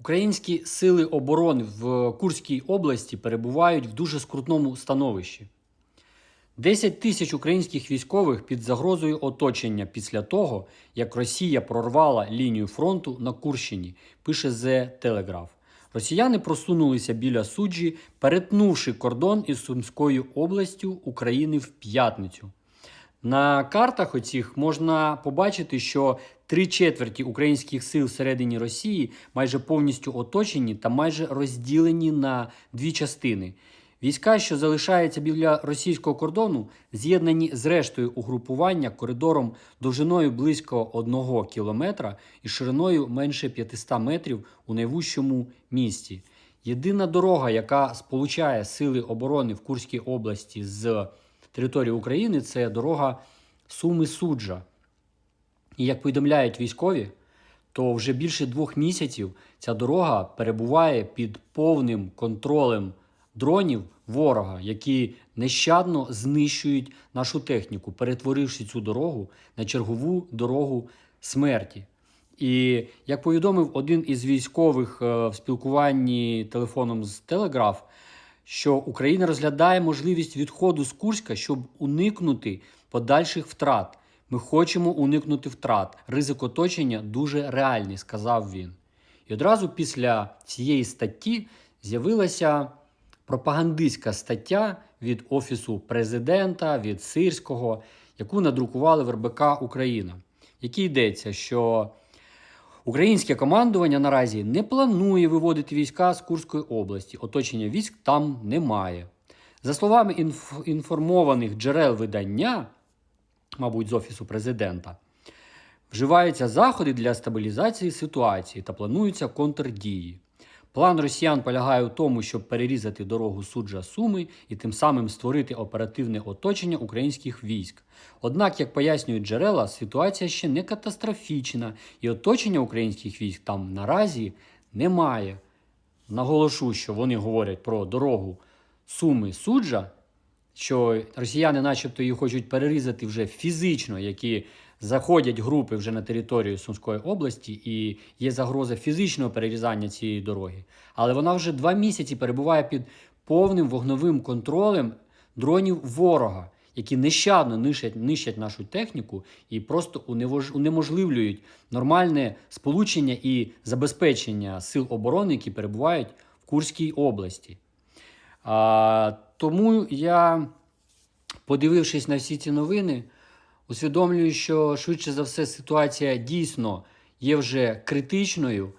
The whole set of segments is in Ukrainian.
Українські сили оборони в Курській області перебувають в дуже скрутному становищі. 10 тисяч українських військових під загрозою оточення після того, як Росія прорвала лінію фронту на Курщині, пише The Telegraph. Росіяни просунулися біля суджі, перетнувши кордон із Сумською областю України в п'ятницю. На картах оцих можна побачити, що три четверті українських сил всередині Росії майже повністю оточені та майже розділені на дві частини. Війська, що залишаються біля російського кордону, з'єднані з рештою угрупування коридором довжиною близько одного кілометра і шириною менше 500 метрів у найвужчому місті. Єдина дорога, яка сполучає сили оборони в Курській області з території України, це дорога Суми-Суджа. І як повідомляють військові, то вже більше двох місяців ця дорога перебуває під повним контролем дронів ворога, які нещадно знищують нашу техніку, перетворивши цю дорогу на чергову дорогу смерті. І як повідомив один із військових е, в спілкуванні телефоном з Телеграф, що Україна розглядає можливість відходу з Курська, щоб уникнути подальших втрат. Ми хочемо уникнути втрат. Ризик оточення дуже реальний, сказав він. І одразу після цієї статті з'явилася пропагандистська стаття від Офісу президента, від Сирського, яку надрукували в РБК Україна, в якій йдеться, що українське командування наразі не планує виводити війська з Курської області. Оточення військ там немає. За словами інф- інформованих джерел видання, мабуть, з Офісу президента, вживаються заходи для стабілізації ситуації та плануються контрдії. План росіян полягає у тому, щоб перерізати дорогу суджа Суми і тим самим створити оперативне оточення українських військ. Однак, як пояснюють джерела, ситуація ще не катастрофічна, і оточення українських військ там наразі немає. Наголошу, що вони говорять про дорогу Суми Суджа, що росіяни, начебто, її хочуть перерізати вже фізично, які заходять групи вже на територію Сумської області, і є загроза фізичного перерізання цієї дороги. Але вона вже два місяці перебуває під повним вогновим контролем дронів ворога, які нещадно нищать, нищать нашу техніку і просто унеможливлюють нормальне сполучення і забезпечення сил оборони, які перебувають в Курській області. А, тому я, подивившись на всі ці новини, усвідомлюю, що швидше за все ситуація дійсно є вже критичною,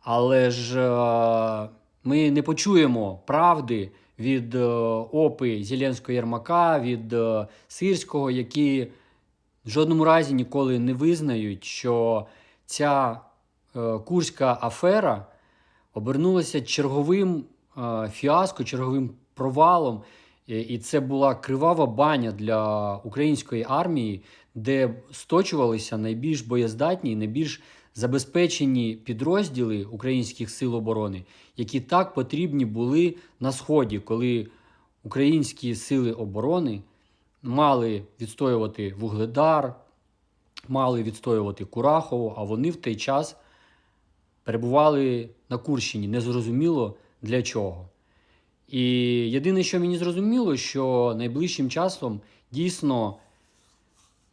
але ж е, ми не почуємо правди від е, опи Зеленського Єрмака, від е, Сирського, які в жодному разі ніколи не визнають, що ця курська афера обернулася черговим фіаско, черговим провалом. І- це була кривава баня для української армії, де сточувалися найбільш боєздатні, найбільш забезпечені підрозділи українських сил оборони, які так потрібні були на сході, коли українські сили оборони мали відстоювати Вугледар, мали відстоювати Курахово, а вони в той час перебували на Курщині, незрозуміло для чого. І єдине, що мені зрозуміло, що найближчим часом дійсно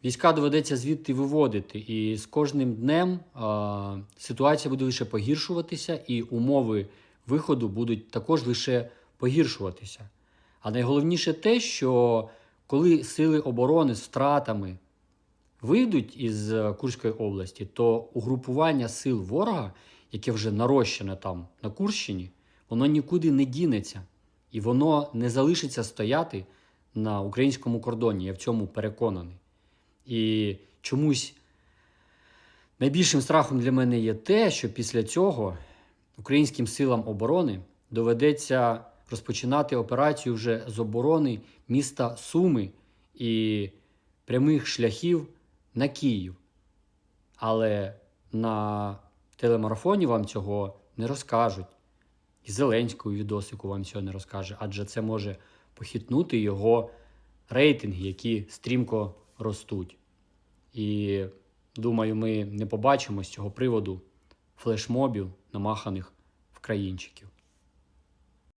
війська доведеться звідти виводити. І з кожним днем а, ситуація буде лише погіршуватися, і умови виходу будуть також лише погіршуватися. А найголовніше те, що коли сили оборони з втратами вийдуть із Курської області, то угрупування сил ворога, яке вже нарощене там на Курщині, воно нікуди не дінеться і воно не залишиться стояти на українському кордоні. Я в цьому переконаний. І чомусь найбільшим страхом для мене є те, що після цього українським силам оборони доведеться розпочинати операцію вже з оборони міста Суми і прямих шляхів на Київ. Але на телемарафоні вам цього не розкажуть. І Зеленського відосику вам цього не розкаже, адже це може похитнути його рейтинги, які стрімко ростуть. І думаю, ми не побачимо з цього приводу флешмобів, намаханих країнчиків.